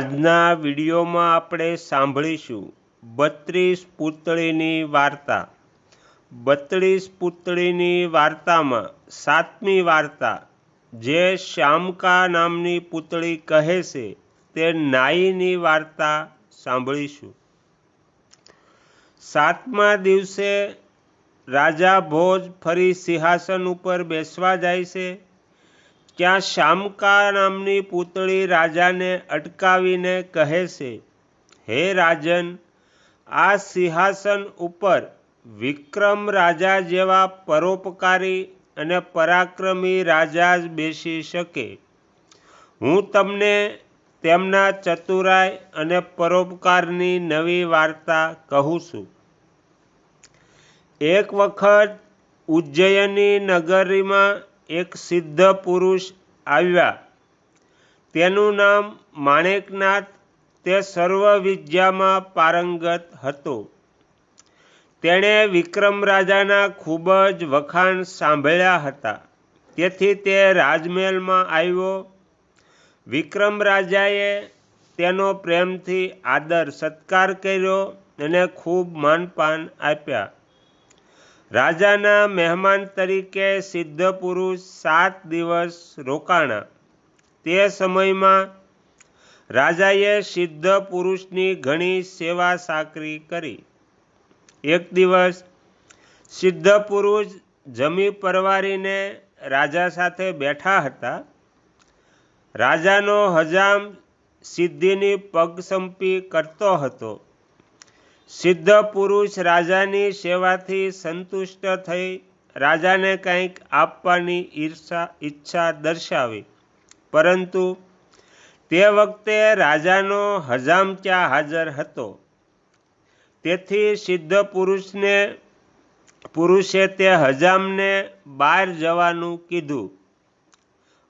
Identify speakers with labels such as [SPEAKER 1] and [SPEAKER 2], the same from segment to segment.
[SPEAKER 1] આજના વિડીયોમાં આપણે સાંભળીશું બત્રીસ પૂતળીની વાર્તા. બત્રીસ પૂતળીની વાર્તામાં સાતમી વાર્તા, જે શ્યામકા નામની પૂતળી કહે છે, તે નાઈની વાર્તા સાંભળીશું. સાતમા દિવસે રાજા ભોજ ફરી સિંહાસન ઉપર બેસવા જાય છે. ત્યાં શામકા નામની પૂતળી રાજાને અટકાવીને કહે છે, હે રાજન, આ સિંહાસન ઉપર વિક્રમ રાજા જેવા પરોપકારી અને પરાક્રમી રાજા જ બેસી શકે. હું તમને તેમના ચતુરાય અને પરોપકારની નવી વાર્તા કહું છું. એક વખત ઉજ્જયની નગરીમાં એક સિદ્ધ પુરુષ આવ્યા. તેનું નામ માણેકનાથ, તે સર્વ વિદ્યામાં પારંગત હતો. તેણે વિક્રમ રાજાના ખૂબ જ વખાણ સાંભળ્યા હતા. તેથી તે રાજમહેલમાં આવ્યો. વિક્રમ રાજાએ તેનો પ્રેમથી આદર સત્કાર કર્યો અને ખૂબ માનપાન આપ્યા. રાજાના મહેમાન તરીકે સિદ્ધ પુરુષ સાત દિવસ રોકાણા. તે સમયમાં રાજાએ સિદ્ધ પુરુષની ઘણી સેવા સાકરી કરી. એક દિવસ સિદ્ધ પુરુષ જમી પરવારીને રાજા સાથે બેઠા હતા. રાજાનો હજામ સિદ્ધિની પગસંપી કરતો હતો. સિદ્ધ પુરુષ રાજાની સેવાથી સંતુષ્ટ થઈ રાજાને કંઈક આપવાની ઈર્ષા, ઈચ્છા દર્શાવી. પરંતુ તે વખતે રાજાનો હજામચા હાજર હતો. તેથી સિદ્ધ પુરુષને, પુરુષે તે હજામને બહાર જવાનું કીધું.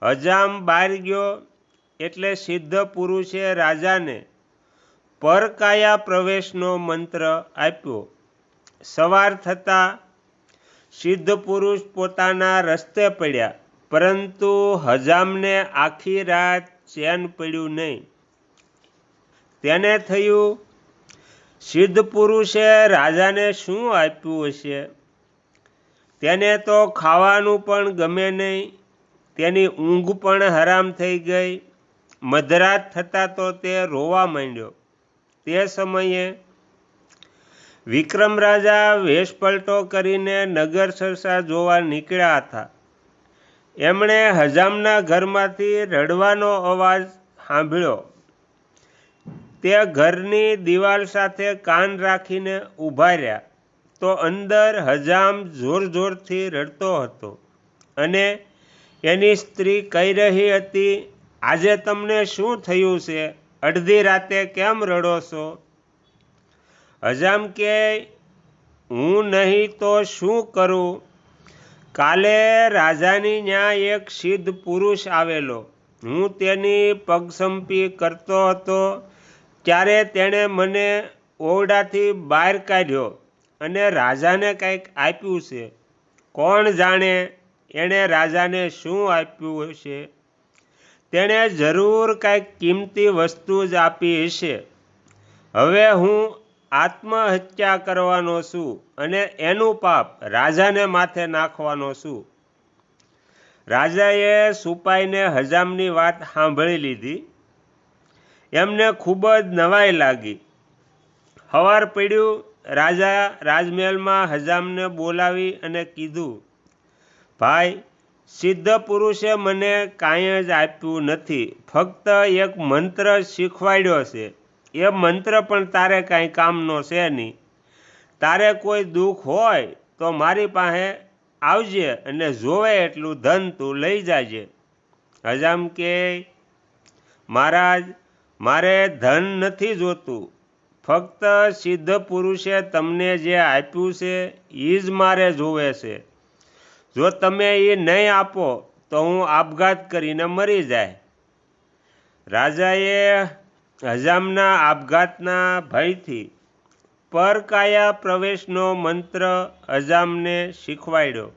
[SPEAKER 1] હજામ બહાર ગયો એટલે સિદ્ધ પુરુષે રાજાને પરકાયા પ્રવેશનો મંત્ર આપ્યો. સવાર થતાં સિદ્ધ પુરુષ પોતાના રસ્તે પડ્યા, પરંતુ હજામને આખી રાત ચેન પડ્યું નહીં. તેને થયું, સિદ્ધ પુરુષે રાજાને શું આપ્યું હશે? તેને તો ખાવાનું પણ ગમે નહીં, તેની ઊંઘ પણ હરામ થઈ ગઈ. મધરાત થતાં તો તે રોવા માંડ્યો. તે સમયે વિક્રમ રાજા વેશપલટો કરીને નગર સરસા જોવા નીકળ્યા હતા. એમણે હજામના ઘરમાંથી રડવાનો અવાજ સાંભળ્યો. તે ઘરની દિવાલ સાથે કાન રાખીને ઊભા રહ્યા. તો અંદર હજામ જોર જોરથી રડતો હતો અને એની સ્ત્રી કહી રહી હતી, આજે તમને શું થયું છે? અડધી રાતે કેમ રડો છો? હજામ કે, હું નહીં તો શું કરું? કાલે રાજાની ત્યાં એક સિદ્ધ પુરુષ આવેલો. હું તેની પગસંપી કરતો હતો. ત્યારે તેણે મને ઓરડાથી બહાર કાઢ્યો અને રાજાને કંઈક આપ્યું છે. કોણ જાણે એણે રાજાને શું આપ્યું હશે? તેણે જરૂર કાંઈક કિંમતી વસ્તુ જ આપી હશે. હવે હું આત્મહત્યા કરવાનો છું અને એનું પાપ રાજાને માથે નાખવાનો છું. રાજાએ સુપાઈને હજામની વાત સાંભળી લીધી. એમને ખૂબ જ નવાઈ લાગી. હવાર પડ્યું, રાજા રાજમહેલમાં હજામને બોલાવી અને કીધું, ભાઈ સિદ્ધ પુરુષે મને કાંઈ જ આપ્યું નથી. ફક્ત એક મંત્ર શીખવાડ્યો છે. એ મંત્ર પણ તારે કાંઈ કામનો છે નહીં. તારે કોઈ દુઃખ હોય તો મારી પાસે આવજે અને જોવે એટલું ધન તું લઈ જાજે. હજામ કે, મહારાજ, મારે ધન નથી જોતું. ફક્ત સિદ્ધ પુરુષે તમને જે આપ્યું છે એ જ મારે જોવે છે. જો તમે એ નહીં આપો, તો હું આપઘાત કરીને મરી જાય. રાજાએ હજામના આપઘાતના ભયથી પરકાયા પ્રવેશનો મંત્ર હજામને શીખવાડ્યો.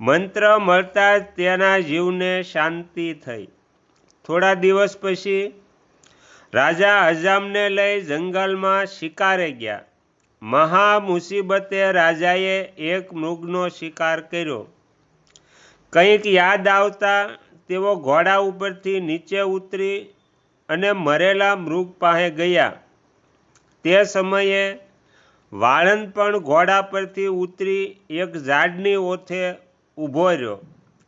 [SPEAKER 1] મંત્ર મળતા જ તેના જીવને શાંતિ થઈ. થોડા દિવસ પછી રાજા હજામને લઈ જંગલમાં શિકારે ગયા. મહા મુસીબતે રાજાએ એક મૃગનો શિકાર કર્યો. કંઈક યાદ આવતા તેઓ ઘોડા ઉપરથી નીચે ઉતરી અને મરેલા મૃગ પાસે ગયા. તે સમયે વાળંદ પણ ઘોડા પરથી ઉતરી એક ઝાડની ઓથે ઊભો રહ્યો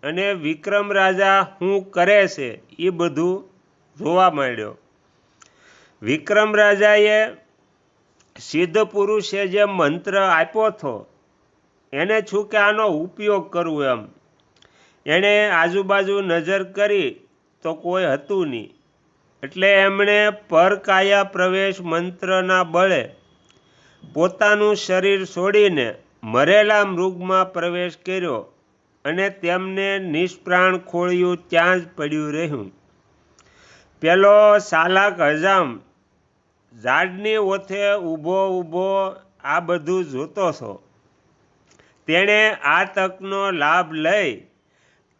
[SPEAKER 1] અને વિક્રમ રાજા શું કરે છે? એ બધું જોવા માંડ્યો. વિક્રમ રાજાએ સિદ્ધ પુરુષે જે મંત્ર આપ્યો હતો, એને છું કે આનો ઉપયોગ કરવો એમ. એણે આજુબાજુ નજર કરી તો કોઈ હતું નહીં. એટલે એમણે પરકાયા પ્રવેશ મંત્રના બળે પોતાનું શરીર છોડીને મરેલા મૃગમાં પ્રવેશ કર્યો અને તેમને નિષ્પ્રાણ ખોળ્યું, ત્યાં જ પડ્યું રહ્યું. પેલો સાલાક હજામ ઝાડની ઓથે ઊભો ઊભો આ બધું જોતો છો. તેણે આ તકનો લાભ લઈ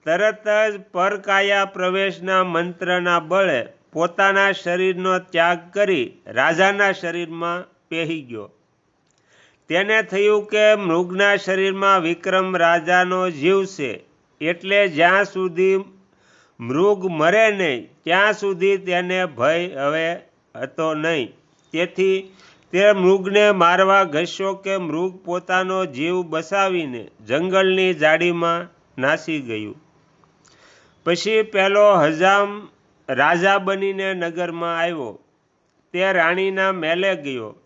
[SPEAKER 1] તરત જ પરકાયા પ્રવેશના મંત્રના બળે પોતાના શરીરનો ત્યાગ કરી રાજાના શરીરમાં પહેરી ગયો. તેને થયું કે મૃગના શરીરમાં વિક્રમ રાજાનો જીવ છે, એટલે જ્યાં સુધી મૃગ મરે નહીં, ત્યાં સુધી તેને ભય હવે હતો નહીં. તેથી તે મૃગને મારવા ઘસ્યો કે મૃગ પોતાનો જીવ બસાવીને જંગલની જાડીમાં નાસી ગયું. પછી પેલો હજામ રાજા બનીને નગરમાં આવ્યો. તે રાણીના મેલે ગયો.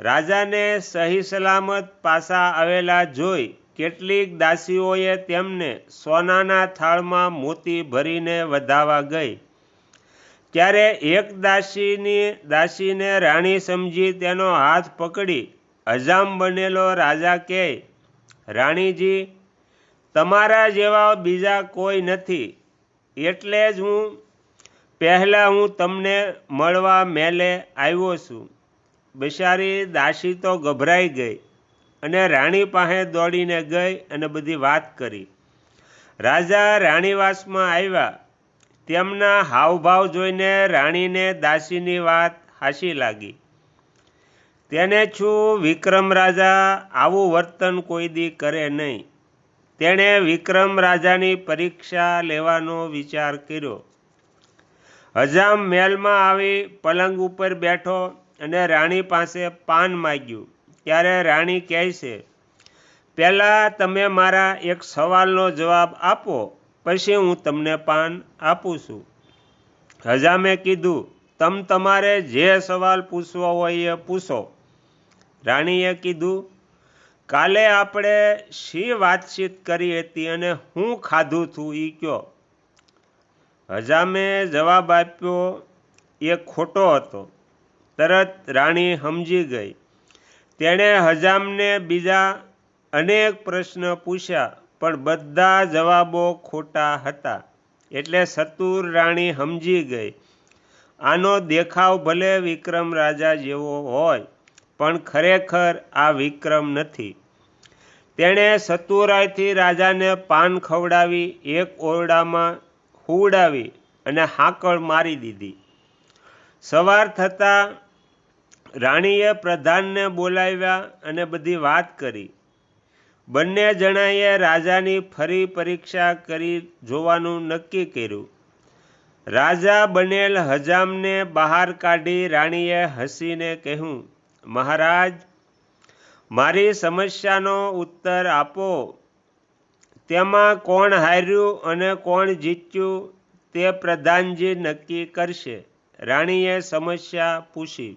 [SPEAKER 1] રાજાને સહી સલામત પાસા આવેલા જોઈ કેટલીક દાસીઓએ તેમને સોનાના થાળમાં મોતી ભરીને વધાવા ગઈ. ત્યારે એક દાસીની, દાસીને રાણી સમજી તેનો હાથ પકડી. હજામ બનેલો રાજા કહે, રાણીજી, તમારા જેવા બીજા કોઈ નથી. એટલે જ હું, પહેલાં હું તમને મળવા મેલે આવ્યો છું. બિચારી દાસી તો ગભરાઈ ગઈ અને રાણી પાસે દોડીને ગઈ અને બધી વાત કરી. રાજા રાણીવાસમાં આવ્યા. તેમના હાવભાવ જોઈને રાણીને દાસીની વાત હાસી લાગી. તેને છું વિક્રમ રાજા, આવું વર્તન કોઈ દી કરે નહીં. તેણે વિક્રમ રાજાની પરીક્ષા લેવાનો વિચાર કર્યો. હજામ મહેલમાં આવી પલંગ ઉપર બેઠો અને રાણી પાસે પાન માગ્યું. ત્યારે રાણી કહે છે, પહેલાં તમે મારા એક સવાલનો જવાબ આપો. પછી હું તમને પાન આપું છું. હજામે કીધું, તમ તમારે જે સવાલ પૂછવો હોય એ પૂછો. રાણીએ કીધું, કાલે આપણે શી વાતચીત કરી હતી અને હું ખાધું છું? એ કયો હજામે જવાબ આપ્યો એ ખોટો હતો. તરત રાણી સમજી ગઈ. તેણે હજામને બીજા અનેક પ્રશ્ન પૂછ્યા. પણ બધા જવાબો ખોટા હતા. એટલે સતુર રાણી સમજી ગઈ. આનો દેખાવ ભલે વિક્રમ રાજા જેવો હોય, પણ ખરેખર આ વિક્રમ નથી. તેણે સતુરાયથી રાજાને પાન ખવડાવી, એક ઓરડામાં હુવડાવી અને હાકળ મારી દીધી. સવાર થતાં રાણીએ પ્રધાનને બોલાવ્યા અને બધી વાત કરી. બંને જણાએ રાજાની ફરી પરીક્ષા કરી જોવાનું નક્કી કર્યું. રાજા બનેલ હજામને બહાર કાઢી રાણીએ હસીને કહ્યું, મહારાજ, મારી સમસ્યાનો ઉત્તર આપો. તેમાં કોણ હાર્યું અને કોણ જીત્યું તે પ્રધાનજી નક્કી કરશે. રાણીએ સમસ્યા પૂછી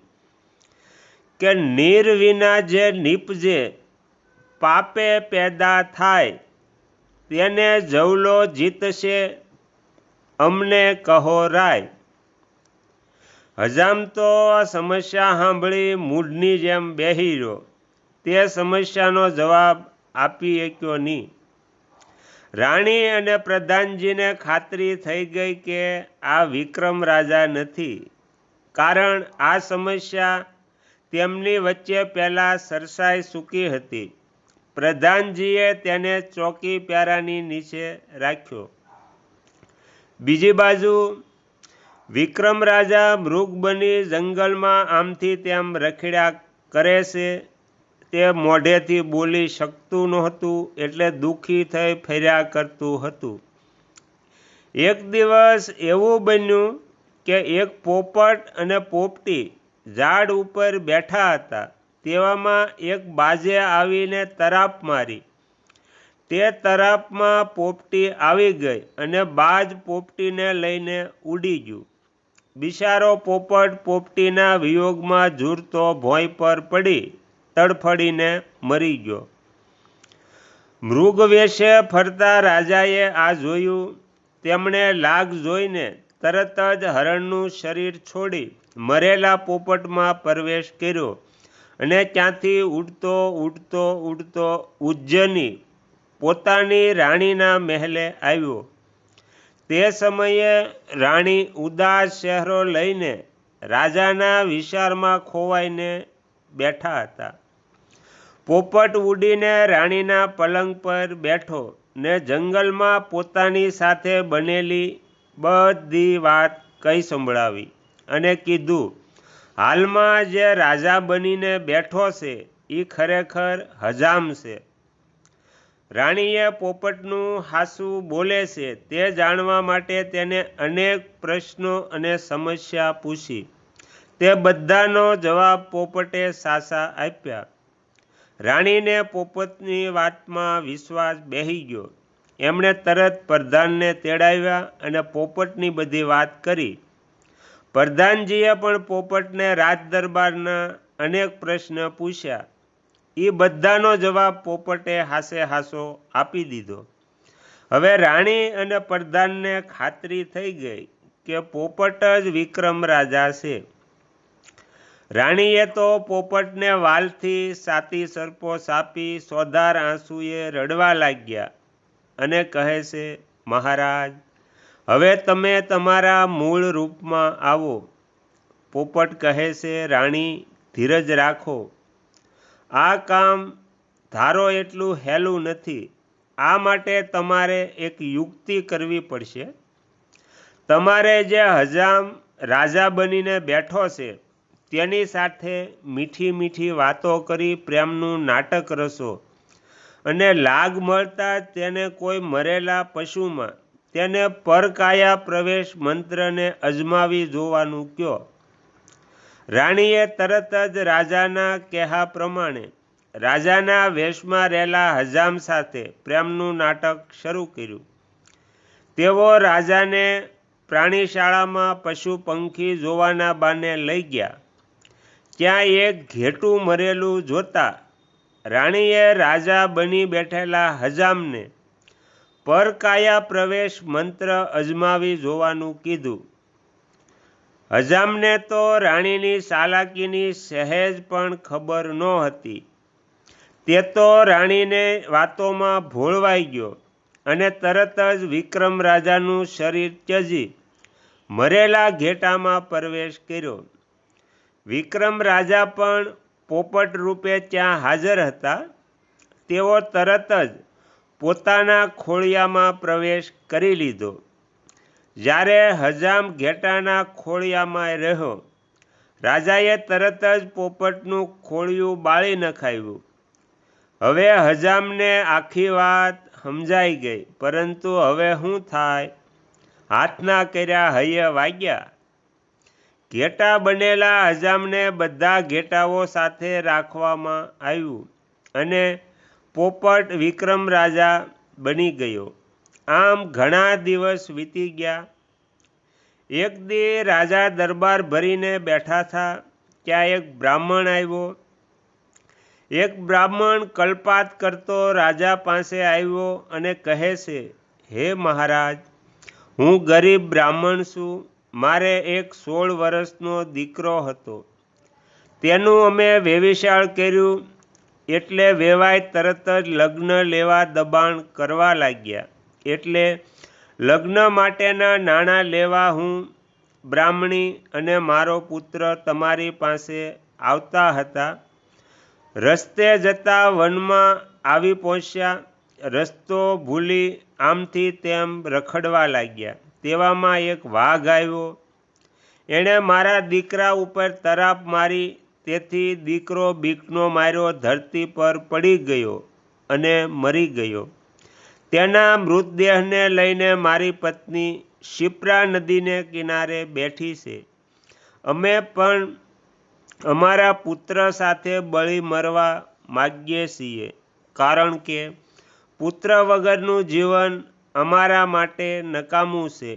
[SPEAKER 1] કે, નીર વિના જે નીપજે પાપે પેદા થાય, તેને જવલો જીતશે, અમને કહો રાય. હજામ તો સમસ્યા સાંભળી મૂઢની જેમ બેહી તે સમસ્યાનો જવાબ આપી શક્યો નહીં. રાણી અને પ્રધાનજીને ખાતરી થઈ ગઈ કે આ વિક્રમ રાજા નથી, કારણ આ સમસ્યા તેમની વચ્ચે પહેલાં સરસાઈ સૂકી હતી. પ્રધાનજીએ તેને ચોકી પ્યારાની નીચે રાખ્યો. બીજી બાજુ વિક્રમ રાજા મૃગ બની જંગલમાં આમથી તેમ રખડ્યા કરે છે. તે મોઢેથી બોલી શકતું નહોતું એટલે દુઃખી થઈ ફર્યા કરતું હતું. એક દિવસ એવું બન્યું કે એક પોપટ અને પોપટી ઝાડ ઉપર બેઠા હતા. તેવામાં એક બાજે આવીને તરાપ મારી. તે તરાપમાં પોપટી આવી ગઈ અને બાજ પોપટીને લઈને ઉડી ગયું. બિચારો પોપટ પોપટીના વિયોગમાં ઝૂરતો ભોંય પર પડી, તડફડીને મરી ગયો. મૃગ વેશે ફરતા રાજાએ આ જોયું. તેમણે લાગ જોઈને તરત જ હરણનું શરીર છોડી મરેલા પોપટમાં પ્રવેશ કર્યો. અને ત્યાંથી ઉડતો ઉડતો ઉડતો ઉજ્જૈની પોતાની રાણીના મહેલે આવ્યો. તે સમયે રાણી ઉદાસ શહેરો લઈને રાજાના વિશાળમાં ખોવાઈને બેઠા હતા. પોપટ ઉડીને રાણીના પલંગ પર બેઠો ને જંગલમાં પોતાની સાથે બનેલી બધી વાત કહી સંભળાવી અને કીધું હાલમાં જે રાજા બનીને બેઠો છે એ ખરેખર હજામ છે. રાણીએ પોપટનું હાસું બોલે છે, તે જાણવા માટે તેને અનેક પ્રશ્નો અને સમસ્યા પૂછી. તે બધાનો જવાબ પોપટે સાસા આપ્યા. રાણીને પોપટની વાતમાં વિશ્વાસ બેહી ગયો. એમણે તરત પ્રધાનને તેડાવ્યા અને પોપટની બધી વાત કરી. પ્રધાનજીએ પણ પોપટને રાજ દરબારના અનેક પ્રશ્ન પૂછ્યા. એ બધાનો જવાબ પોપટે હાસે હાસો આપી દીધો. હવે રાણી અને પ્રધાનને ખાતરી થઈ ગઈ કે પોપટ જ વિક્રમ રાજા છે. રાણીએ તો પોપટને વાલથી સાતી સરપો સાપી સોધાર આંસુએ રડવા લાગ્યા અને કહે છે, મહારાજ હવે તમે તમારા મૂળ રૂપમાં આવો. પોપટ કહે છે, રાણી, ધીરજ રાખો. આ કામ ધારો એટલું હેલું નથી. આ માટે તમારે એક યુક્તિ કરવી પડશે. તમારે જે હજામ રાજા બનીને બેઠો છે, તેની સાથે મીઠી મીઠી વાતો કરી પ્રેમનું નાટક રસો. અને લાગ મળતા તેને કોઈ મરેલા પશુમાં તેને પરકાયા પ્રવેશ મંત્રને અજમાવી જોવાનું કયો. રાણીએ તરત જ રાજાના કહેવા પ્રમાણે રાજાના વેશમાં રહેલા હજામ સાથે પ્રેમનું નાટક શરૂ કર્યું. તેઓ રાજાને પ્રાણીશાળામાં પશુ પંખી જોવાના બાને લઈ ગયા. ત્યાં એક ઘેટું મરેલું જોતા રાણીએ રાજા બની બેઠેલા હજામને પરકાયા પ્રવેશ મંત્ર અજમાવી જોવાનું કીધું. હજામને તો રાણીની સાલાકીની સહેજ પણ ખબર નહોતી તે તો રાણીને વાતોમાં ભોળવાઈ ગયો અને તરત જ વિક્રમ રાજાનું શરીર ત્યજી, મરેલા ઘેટામાં પ્રવેશ કર્યો. વિક્રમ રાજા પણ પોપટ રૂપે ત્યાં હાજર હતા. તેઓ તરત જ પોતાના ખોળિયામાં પ્રવેશ કરી લીધો. જ્યારે હજામ ઘેટાના ખોળિયામાં રહ્યો, રાજાએ તરત જ પોપટનું ખોળિયું બાળી નખાવ્યું. હવે હજામને આખી વાત સમજાઈ ગઈ, પરંતુ હવે શું થાય? હાથના કર્યા હૈયે વાગ્યા. ઘેટા બનેલા હજામને બધા ઘેટાઓ સાથે રાખવામાં આવ્યું અને પોપટ વિક્રમ રાજા બની ગયો. આમ ઘણા દિવસ વીતી ગયા. એક દે રાજા દરબાર ભરીને બેઠા હતા ત્યાં એક બ્રાહ્મણ આવ્યો. એક બ્રાહ્મણ કલ્પાત કરતો રાજા પાસે આવ્યો અને કહે છે, હે મહારાજ, હું ગરીબ બ્રાહ્મણ છું. મારે એક સોળ વર્ષનો દીકરો હતો. તેનું અમે વેવિશાળ કર્યું. એટલે વેવાય તરત જ લગ્ન લેવા દબાણ કરવા લાગ્યા. એટલે લગ્ન માટેના નાણાં લેવા હું બ્રાહ્મણી અને મારો પુત્ર તમારી પાસે આવતા હતા. રસ્તે જતા વનમાં આવી પહોંચ્યા. રસ્તો ભૂલી આમથી તેમ રખડવા લાગ્યા. તેવામાં એક વાઘ આવ્યો. એણે મારા દીકરા ઉપર તરાપ મારી તેથી દીકરો બીકનો માર્યો ધરતી પર પડી ગયો અને મરી ગયો. તેના મૃતદેહને લઈને મારી પત્ની શિપ્રા નદીને કિનારે બેઠી છે. અમે પણ અમારા પુત્ર સાથે બળી મરવા માગીએ છીએ, કારણ કે પુત્ર વગરનું જીવન અમારા માટે નકામું છે.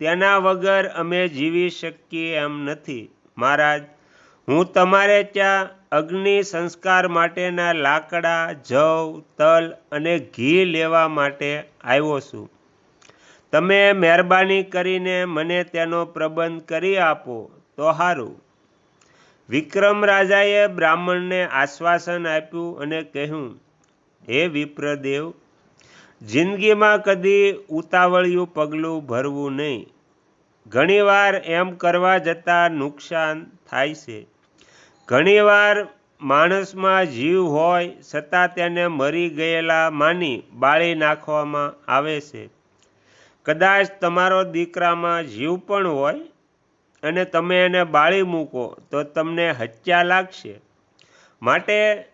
[SPEAKER 1] તેના વગર અમે જીવી શકીએ એમ નથી, મહારાજ. હું તમારે ત્યાં અગ્નિ સંસ્કાર માટેના લાકડા, જવ, તલ અને ઘી લેવા માટે આવ્યો છું. તમે મહેરબાની કરીને મને તેનો પ્રબંધ કરી આપો, તો સારું વિક્રમ રાજાએ બ્રાહ્મણને આશ્વાસન આપ્યું અને કહ્યું, હે વિપ્રદેવ, જિંદગીમાં કદી ઉતાવળિયું પગલું ભરવું નહીં. ઘણીવાર એમ કરવા જતાં નુકસાન થાય છે. ઘણીવાર માણસમાં જીવ હોય છતાં તેને મરી ગયેલા માની બાળી નાખવામાં આવે છે. કદાચ તમારો દીકરામાં જીવ પણ હોય અને તમે એને બાળી મૂકો તો તમને હત્યા લાગશે. માટે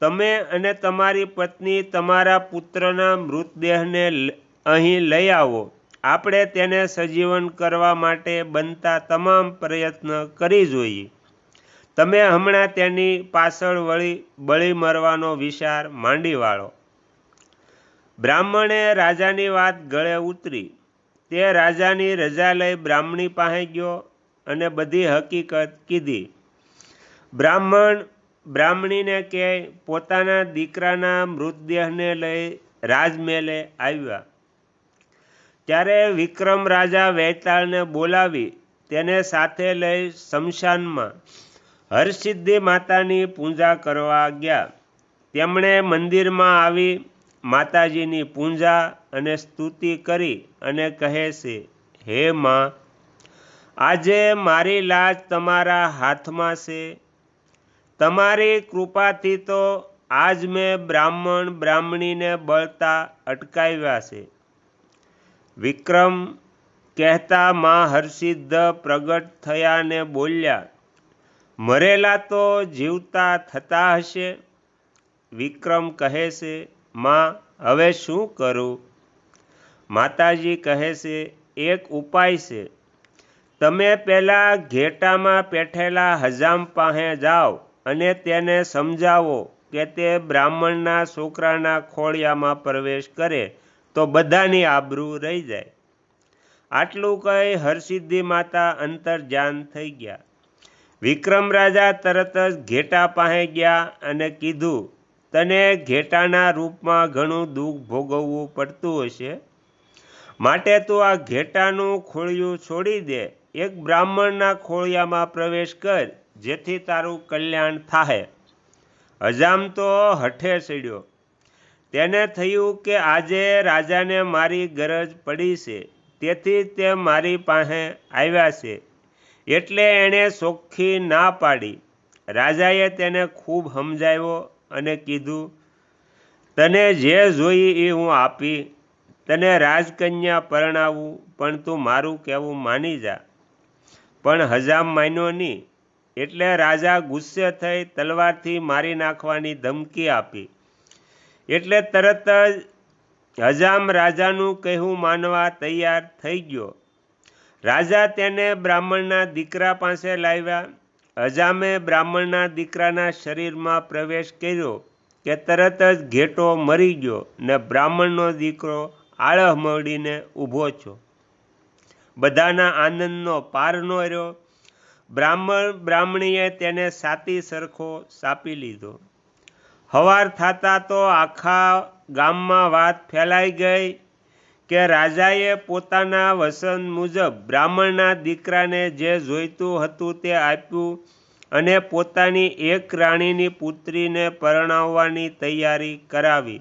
[SPEAKER 1] તમે અને તમારી પત્ની તમારા પુત્રના મૃતદેહને અહીં લઈ આવો. આપણે તેને સજીવન કરવા માટે બનતા તમામ પ્રયત્ન કરી જોઈએ. તમે હમણાં તેની પાછળ વળી બળી મરવાનો વિચાર માંડી વાળો. બ્રાહ્મણે રાજાની વાત ગળે ઉતરી. તે રાજાની રજા લઈ બ્રાહ્મણી પાસે ગયો અને બધી હકીકત કીધી. બ્રાહ્મણ બ્રાહ્મણીને કે, પોતાના દીકરાના મૃતદેહને લઈ રાજમેલે આવ્યા. ત્યારે વિક્રમ રાજા વૈતાળને બોલાવી તેને સાથે લઈ શમશાનમાં હરસિદ્ધિ માતાની પૂજા કરવા ગયા. તેમણે મંદિરમાં આવી માતાજીની પૂજા અને સ્તુતિ કરી અને કહે છે, હે માં, આજે મારી લાજ તમારા હાથમાં છે. તમારી કૃપાથી તો આજ મેં બ્રાહ્મણ બ્રાહ્મણીને બળતા અટકાવ્યા છે. વિક્રમ કહેતા માં હર્ષિદ્ધ પ્રગટ થયા ને બોલ્યા મરેલા તો જીવતા થતા હશે. વિક્રમ કહે છે, માં, હવે શું કરું? માતાજી કહે છે, એક ઉપાય છે. તમે પહેલાં ઘેટામાં પેઠેલા હજામ પાસે જાઓ અને તેને સમજાવો કે તે બ્રાહ્મણના છોકરાના ખોળિયામાં પ્રવેશ કરે તો બધાની આબરૂ રહી જાય. આટલું કહી હરસિદ્ધિ માતા અંતર્જાન થઈ ગયા. વિક્રમ રાજા તરત જ ઘેટા પાસે ગયા અને કીધું, તને ઘેટાના રૂપમાં ઘણું દુઃખ ભોગવવું પડતું હશે. માટે તું આ ઘેટાનું ખોળિયું છોડી દે. એક બ્રાહ્મણના ખોળિયામાં પ્રવેશ કર, જેથી તારું કલ્યાણ થાય હજામ તો હઠે ચડ્યો તેને થયું કે આજે રાજાને મારી ગરજ પડી છે. તેથી તે મારી પાસે આવ્યા છે. એટલે એણે ચોખ્ખી ના પાડી. રાજાએ તેને ખૂબ સમજાવ્યો અને કીધું, તને જે જોઈ એ હું આપી. તને રાજકન્યા પરણાવું, પણ તું મારું કહેવું માની જા. પણ હજામ માન્યો નહીં. એટલે રાજા ગુસ્સે થઈ તલવારથી મારી નાખવાની ધમકી આપી. એટલે તરત જ હજામ રાજાનું કહેવું માનવા તૈયાર થઈ ગયો. રાજા તેને બ્રાહ્મણના દીકરા પાસે લાવ્યા. હજામે બ્રાહ્મણના દીકરાના શરીરમાં પ્રવેશ કર્યો કે તરત જ ઘેટો મરી ગયો ને બ્રાહ્મણનો દીકરો આળહ મળીને ઊભો છો બધાના આનંદનો પાર ન રહ્યો. બ્રાહ્મણ બ્રાહ્મણીએ તેને સાતી સરખો સાપી લીધો. હવાર થતાં તો આખા ગામમાં વાત ફેલાઈ ગઈ. કે રાજાએ પોતાના વસન મુજબ બ્રાહ્મણના દીકરાને જે જોઈતું હતું તે આપ્યું અને પોતાની એક રાણીની પુત્રીને પરણાવવાની તૈયારી કરાવી.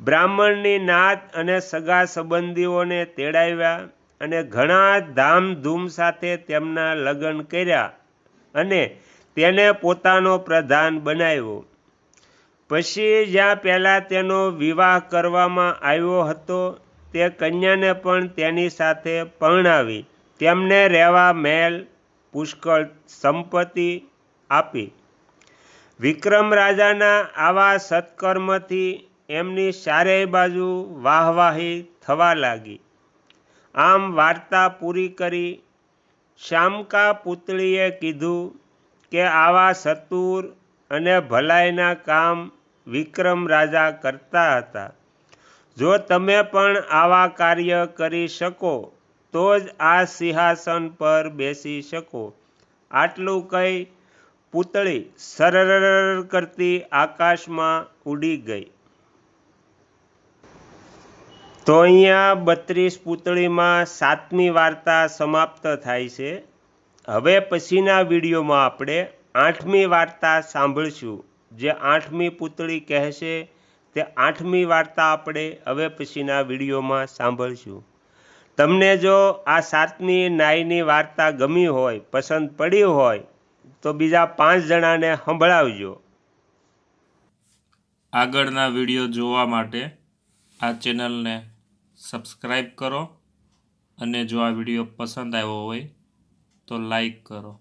[SPEAKER 1] બ્રાહ્મણની નાત અને સગા સંબંધીઓને તેડાવ્યા અને ઘણા ધામધૂમ સાથે તેમના લગ્ન કર્યા અને તેને પોતાનો પ્રધાન બનાવ્યો. પછી જ્યાં પહેલાં તેનો વિવાહ કરવામાં આવ્યો હતો તે કન્યાને પણ તેની સાથે પરણાવી તેમને રહેવા મહેલ પુષ્કળ સંપત્તિ આપી. વિક્રમ રાજાના આવા સત્કર્મથી એમની ચારેય બાજુ વાહવાહી થવા લાગી. આમ વાર્તા પૂરી કરી શામકા પુતળીએ કીધું કે આવા સતુર અને ભલાઈના કામ વિક્રમ રાજા કરતા હતા. જો તમે પણ આવા કાર્ય કરી શકો, તો જ આ સિંહાસન પર બેસી શકો. આટલું કહી પૂતળી સરર કરતી આકાશમાં ઉડી ગઈ. તો અહીંયા બત્રીસ પૂતળીમાં સાતમી વાર્તા સમાપ્ત થાય છે. હવે પછીના વિડીયોમાં આપણે આઠમી વાર્તા સાંભળશું, જે આઠમી પૂતળી કહેશે તે આઠમી વાર્તા આપણે હવે પછીના વિડીયોમાં સાંભળશું. તમને જો આ સાતમી નાયની વાર્તા ગમી હોય, પસંદ પડી હોય, તો બીજા પાંચ જણાને સંભળાવજો.
[SPEAKER 2] આગળના વીડિયો જોવા માટે આ ચેનલને સબસ્ક્રાઈબ કરો અને જો આ વીડિયો પસંદ આવ્યો હોય, તો લાઈક કરો.